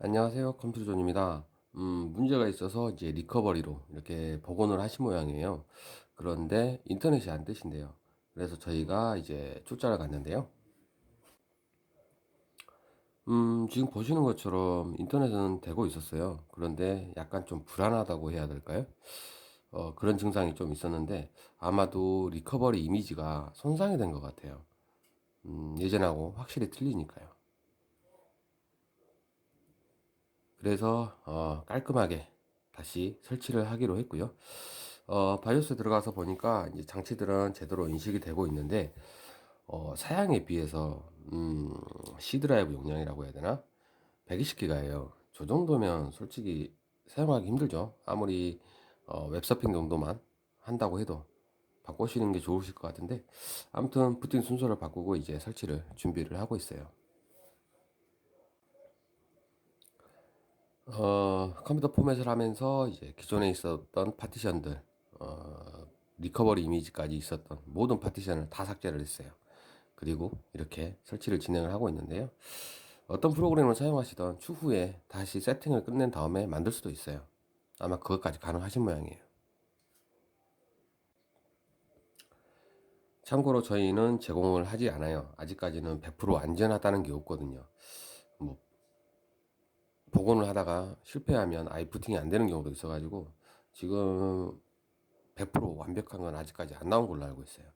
안녕하세요. 컴퓨터존입니다. 음, 문제가 있어서 이제 리커버리로 이렇게 복원을 하신 모양이에요. 그런데 인터넷이 안 되신대요. 그래서 저희가 이제 출자를 갔는데요. 음, 지금 보시는 것처럼 인터넷은 되고 있었어요. 그런데 약간 좀 불안하다고 해야 될까요? 어, 그런 증상이 좀 있었는데 아마도 리커버리 이미지가 손상이 된 것 같아요. 음, 예전하고 확실히 틀리니까요. 그래서 어, 깔끔하게 다시 설치를 하기로 했고요. 어, 바이오스에 들어가서 보니까 이제 장치들은 제대로 인식이 되고 있는데 어, 사양에 비해서 음, C 드라이브 용량이라고 해야 되나? 120기가예요. 저 정도면 솔직히 사용하기 힘들죠. 아무리 어, 웹서핑 정도만 한다고 해도 바꾸시는 게 좋으실 것 같은데 아무튼 부팅 순서를 바꾸고 이제 설치를 준비를 하고 있어요. 어, 컴퓨터 포맷을 하면서 이제 기존에 있었던 파티션들, 어, 리커버리 이미지까지 있었던 모든 파티션을 다 삭제를 했어요. 그리고 이렇게 설치를 진행을 하고 있는데요. 어떤 프로그램을 사용하시던 추후에 다시 세팅을 끝낸 다음에 만들 수도 있어요. 아마 그것까지 가능하신 모양이에요. 참고로 저희는 제공을 하지 않아요. 아직까지는 100% 안전하다는 게 없거든요. 뭐 복원을 하다가 실패하면 아예 부팅이 안 되는 경우도 있어가지고 지금 100% 완벽한 건 아직까지 안 나온 걸로 알고 있어요.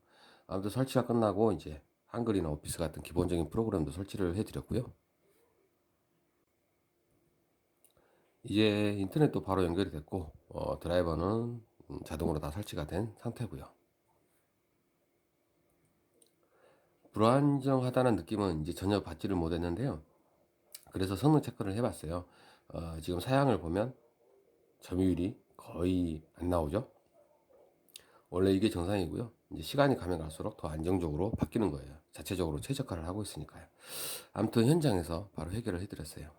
아무튼 설치가 끝나고 이제 한글이나 오피스 같은 기본적인 프로그램도 설치를 해드렸고요. 이제 인터넷도 바로 연결이 됐고 어, 드라이버는 음, 자동으로 다 설치가 된 상태고요. 불안정하다는 느낌은 이제 전혀 받지를 못했는데요. 그래서 성능 체크를 해봤어요. 어, 지금 사양을 보면 점유율이 거의 안 나오죠. 원래 이게 정상이고요. 이제 시간이 가면 갈수록 더 안정적으로 바뀌는 거예요. 자체적으로 최적화를 하고 있으니까요. 아무튼 현장에서 바로 해결을 해드렸어요.